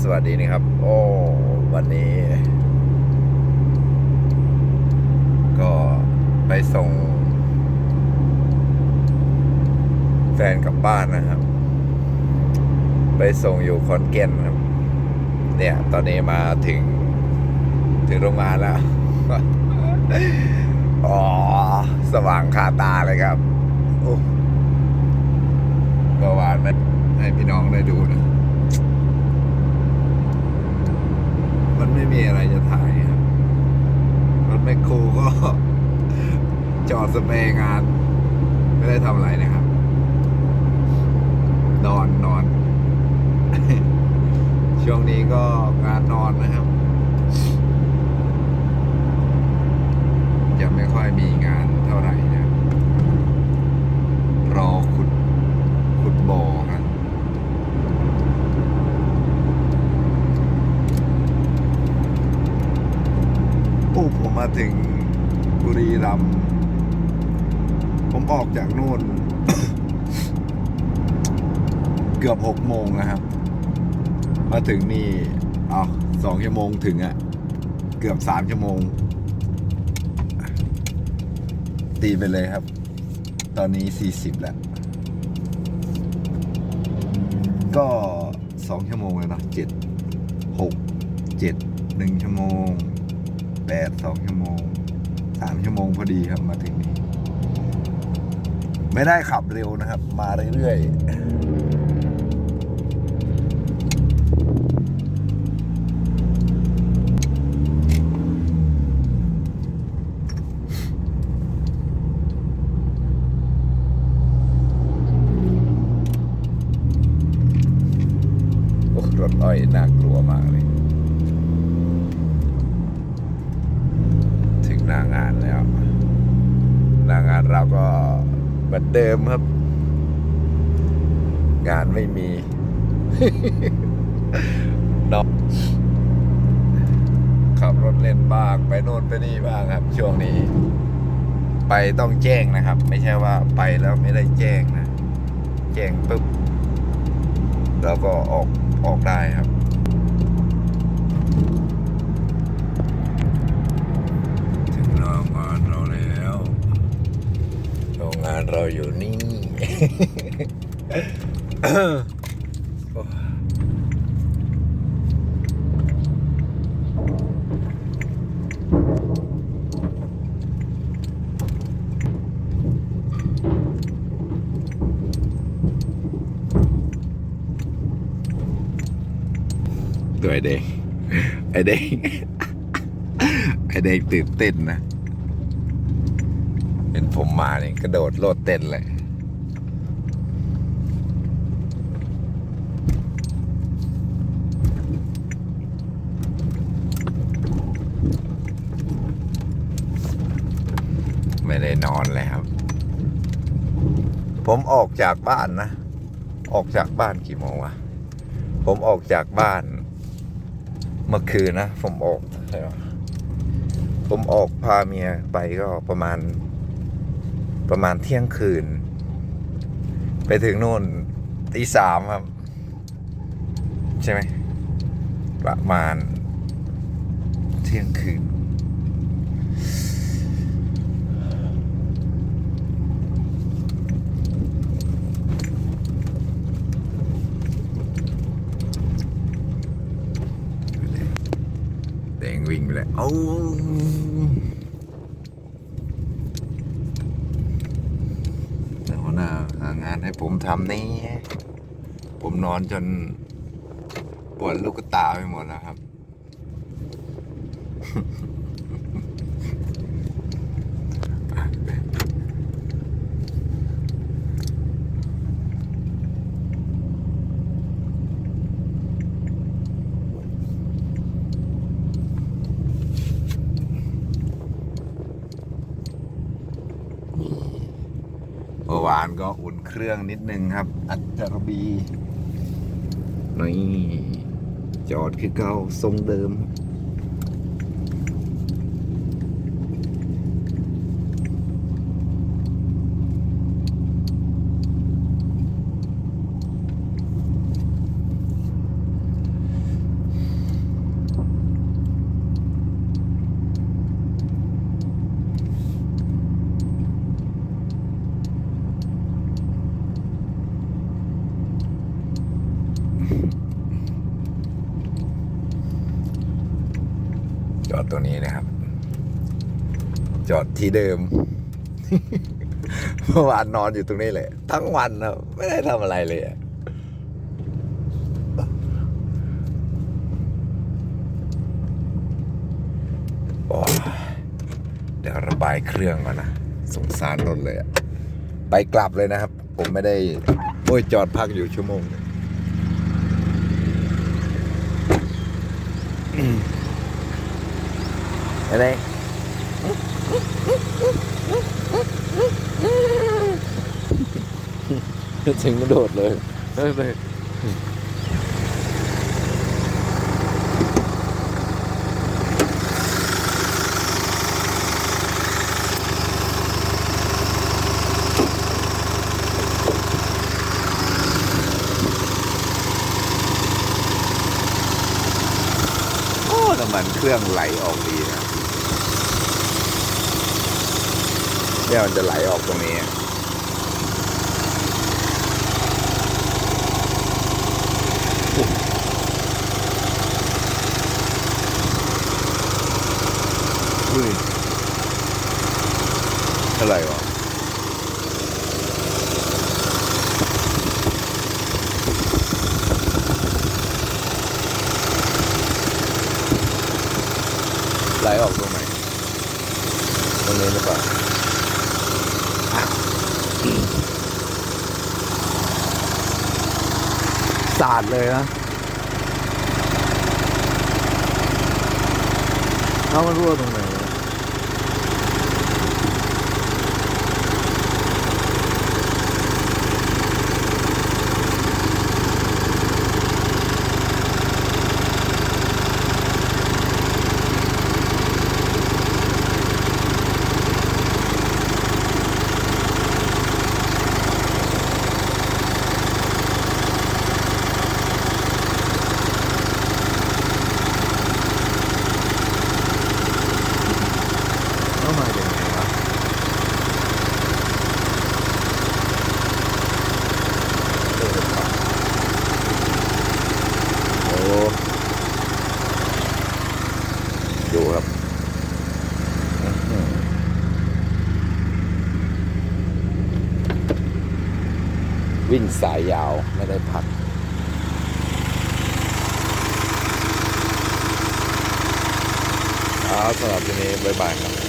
สวัสดีนะครับ โอ้วันนี้ ก็ไปส่ง แฟนกลับบ้านนะครับ ไปส่งอยู่คอนเกนครับ เนี่ย ตอนนี้มาถึง ถึงโรงงานแล้ว อ๋อ สว่างคาตาเลยครับเมื่อวานไม่ให้พี่น้องได้ดูนะ ไม่อะไรจะถ่ายครับรถแมคโครก็ จอดสเปรย์งาน ไม่ได้ทำอะไรนะครับ นอนนอน ช่วงนี้ก็งานนอนนะครับ จะไม่ค่อยมีงานเท่าไหร่นะรอขุดขุดบ่อครับ โอ้ผ มาถึงบุรีรัมย์ผมออกจากนู่น เกือบหกโมงนะครับ มาถึงนี่เอาสองชั่วโมงถึงอะ่ะ เกือบสามชั่วโมง ตีไปเลยครับ ตอนนี้สี่สิบแล้ว ก็สองชั่วโมงเลยนะเจ็ดหกเจ็ดหนึ่งชั่วโมง แปดสองชั่วโมงสามชั่วโมงพอดีครับมาถึงนี้ ไม่ได้ขับเร็วนะครับ มาเรื่อยๆรถอ้อยหน่ากลัวมากเลย ถึงหน้างานแล้ว หน้างานเราก็เห มือนเดิมครับ งานไม่มีนาะขับรถเล่นบ้างไปโน่นไปนี่บ้างครับ ช่วงนี้ ไปต้องแจ้งนะครับ ไม่ใช่ว่าไปแล้วไม่ได้แจ้งนะ แจ้งปุ๊บ แล้วก็ออกออกได้ครับ ถึงโรงงานเราแล้วโรงงานเราอยู่นี่ โอ้ ตัวไอเด็กไอเด็กไอเด็กตื่นเต้นนะเป็นผมมาเนี่ยกระโดดโลดเต้นเลยไม่ได้นอนเลยครับ ผมออกจากบ้านนะ ออกจากบ้านกี่โมงวะ ผมออกจากบ้าน มื่อคืนนะ ผมออกผมออกพาเมียไปก็ประมาณ ประมาณเที่ยงคืน ไปถึงนู่นตีสามครับ ใช่ไหมประมาณเที่ยงคืน ดงวิ่งไปเลยเอาแต่หัวหน้าหางานให้ผมทำนี่ ผมนอนจนปวดลูกตาไปหมดแล้วครับ เมื่อวานก็อุ่นเครื่องนิดนึงครับ อัจฉรบีนี่จอดคือเก่าทรงเดิม ตรงนี้นะครับ จอดที่เดิม เมื่อวานนอนอยู่ตรงนี้เลย ทั้งวันนะไม่ได้ทำอะไรเลยเดี๋ยวระบายเครื่องก่อนนะสงสารรถเลยอะไปกลับเลยนะครับ ผมไม่ได้โอ้ยจอดพักอยู่ชั่วโมงหนึ่ง อะไรถึงกระโดดเลยเฮ้ยไปโอ้น้ำมันเครื่องไหลออกดีนะ เนี่ยมันจะไหลออกตรงนี้อะไรวะไหลออกตรงไหนตรงนี้หรือเปล่า สาดเลยนะเอามันรั่วตรงไหนวะเอามาอย่างไงวะเออว่ะโอ้ดูครับอื้อหือ วิ่งสายยาวไม่ได้พักเอาสำหรับทีนี้บ๊ายบายครับ